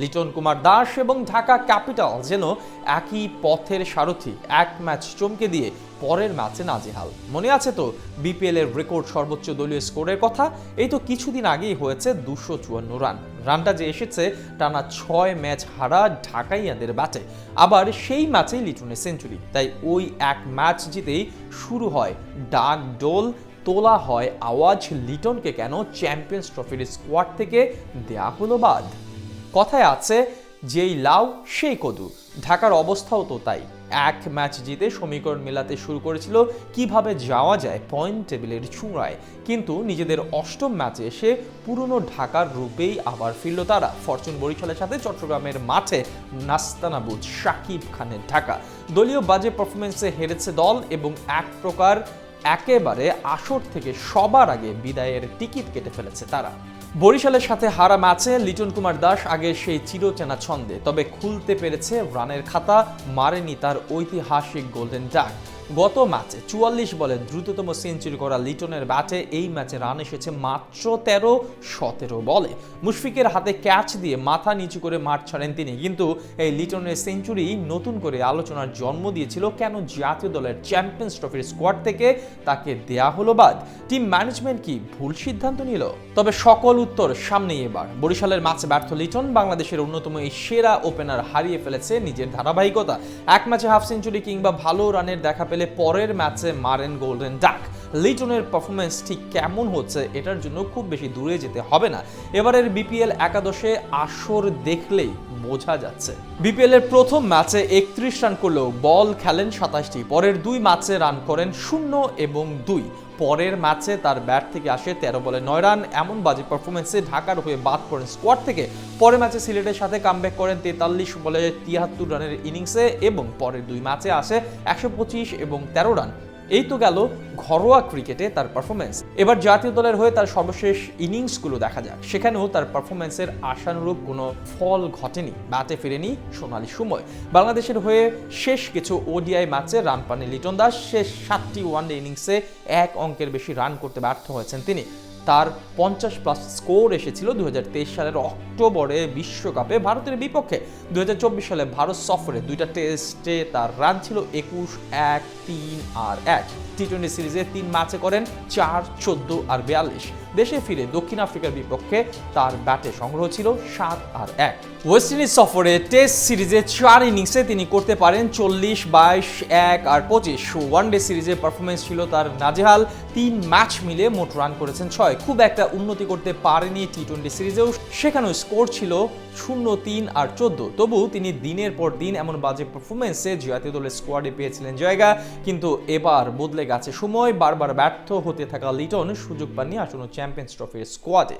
লিটন কুমার দাস এবং ঢাকা ক্যাপিটাল যেন একই পথের সারথি, এক ম্যাচ চমকে দিয়ে পরের ম্যাচে নাজেহাল। মনে আছে তো, বিপিএল এর রেকর্ড সর্বোচ্চ দলীয় স্কোরের কথা? এই তো কিছুদিন আগেই হয়েছে দুশো চুয়ান্ন রান। রানটা যে এসেছে, টানা ছয় ম্যাচ হারা ঢাকাইয়াদের ব্যাটে। আবার সেই ম্যাচেই লিটনের সেঞ্চুরি। তাই ওই এক ম্যাচ জিতেই শুরু হয় ডাক ডোল, তোলা হয় আওয়াজ। লিটনকে কেন চ্যাম্পিয়ন্স ট্রফির স্কোয়াড থেকে দেয়া হলো বাদ? কথায় আছে, যেই লাউ, সেই কদু। ঢাকার অবস্থাও তো তাই। এক ম্যাচ জিতে সমীকরণ মেলাতে শুরু করেছিল কীভাবে যাওয়া যায় পয়েন্ট টেবিলের চূড়ায়। কিন্তু নিজেদের অষ্টম ম্যাচে এসে পুরনো ঢাকার রূপেই আবার ফিরল তারা। ফরচুন বরিশালের সাথে চট্টগ্রামের মাঠে নাস্তানাবুদ শাকিব খানের ঢাকা। দলীয় বাজে পারফরমেন্সে হেরেছে দল এবং এক প্রকার একেবারে আসর থেকে সবার আগে বিদায়ের টিকিট কেটে ফেলেছে তারা। বরিশালের সাথে হারা ম্যাচে লিটন কুমার দাস আগে সেই চিরচেনা ছন্দে, তবে খুলতে পেরেছে রানের খাতা, মারেনি তার ঐতিহাসিক গোল্ডেন ডাক গত ম্যাচে চুয়াল্লিশ বলে দ্রুততম সেঞ্চুরি করা লিটনের ব্যাটে এই ম্যাচে রান এসেছে মাত্র তেরো, সতেরো বলে। মুশফিকের হাতে ক্যাচ দিয়ে মাথা নিচু করে মাঠ ছাড়েন তিনি। কিন্তু এই লিটনের সেঞ্চুরি নতুন করে আলোচনার জন্ম দিয়েছিল কেন জাতীয় দলের চ্যাম্পিয়ন্স ট্রফির স্কোয়াড থেকে? তাকে দেয়া হলো বাদ। টিম ম্যানেজমেন্ট কি ভুল সিদ্ধান্ত নিল? তবে সকল উত্তর সামনেই এবার। বরিশালের ম্যাচে ব্যর্থ লিটন, বাংলাদেশের অন্যতম এই সেরা ওপেনার হারিয়ে ফেলেছে নিজের ধারাবাহিকতা। এক ম্যাচে হাফ সেঞ্চুরি কিংবা ভালো রানের দেখা পরের ম্যাচে মারেন গোল্ডেন ডাক। লিটনের পারফরমেন্স ঠিক কেমন হচ্ছে এটার জন্য খুব বেশি দূরে যেতে হবে না। এবারের বিপিএল একাদশে আসর দেখলেই বোঝা যাচ্ছে। বিপিএল এর প্রথম ম্যাচে একত্রিশ রান করলেও বল খেলেন সাতাশটি, পরের দুই ম্যাচে রান করেন শূন্য এবং দুই। পরের ম্যাচে তার ব্যাট থেকে আসে তেরো বলে নয় রান, এমন বাজে পারফরমেন্সে ঢাকার হয়ে বাদ পড়েন স্কোয়াড থেকে। পরের ম্যাচে সিলেটের সাথে কামব্যাক করেন তেতাল্লিশ বলে তিয়াত্তর রানের ইনিংসে এবং পরের দুই ম্যাচে আসে একশো পঁচিশ এবং তেরো রান। এই তো গেল ঘরোয়া ক্রিকেটে তার পারফরমেন্স এবার জাতীয় দলের হয়ে তার সর্বশেষ ইনিংসগুলো দেখা যাক। সেখানেও তার পারফরমেন্সের আশানুরূপ কোনো ফল ঘটেনি। ব্যাটে ফিরেনি সোনালি সময়। বাংলাদেশের হয়ে শেষ কিছু ওডিআই ম্যাচে রান পানে লিটন দাস শেষ সাতটি ওয়ানডে ইনিংসে এক অঙ্কের বেশি রান করতে ব্যর্থ হয়েছেন তিনি। তার পঞ্চাশ প্লাস স্কোর এসেছিল দু হাজার তেইশ সালের অক্টোবরে বিশ্বকাপে ভারতের বিপক্ষে। দুহাজার চব্বিশ সালে ভারত সফরে দুইটা টেস্টে তার রান ছিল একুশ, এক, তিন আর এক। টি টোয়েন্টি সিরিজে তিন ম্যাচে করেন, চার, চোদ্দ আর বিয়াল্লিশ। দেশে ফিরে দক্ষিণ আফ্রিকার বিপক্ষে তার ব্যাটে সংগ্রহ ছিল সাত আর এক। ওয়েস্ট ইন্ডিজ সফরে টেস্ট সিরিজে চার ইনিংসে তিনি করতে পারেন চল্লিশ, বাইশ, এক আর পঁচিশ। ওয়ানডে সিরিজে পারফরমেন্স ছিল তার নাজেহাল। তিন ম্যাচ মিলে মোট রান করেছেন ছয়। খুব একটা উন্নতি করতে পারেনি টি টোয়েন্টি সিরিজেও। সেখানেও স্কোর ছিল শূন্য, তিন আর চোদ্দ। তবু তিনি দিনের পর দিন এমন বাজে পারফরমেন্সে জাতীয় দলের স্কোয়াডে পেয়েছিলেন জায়গা। কিন্তু এবার বদলে গেছে সময়। বারবার ব্যর্থ হতে থাকা লিটন সুযোগ পাননি আসন্ন চ্যাম্পিয়ন্স ট্রফির স্কোয়াডে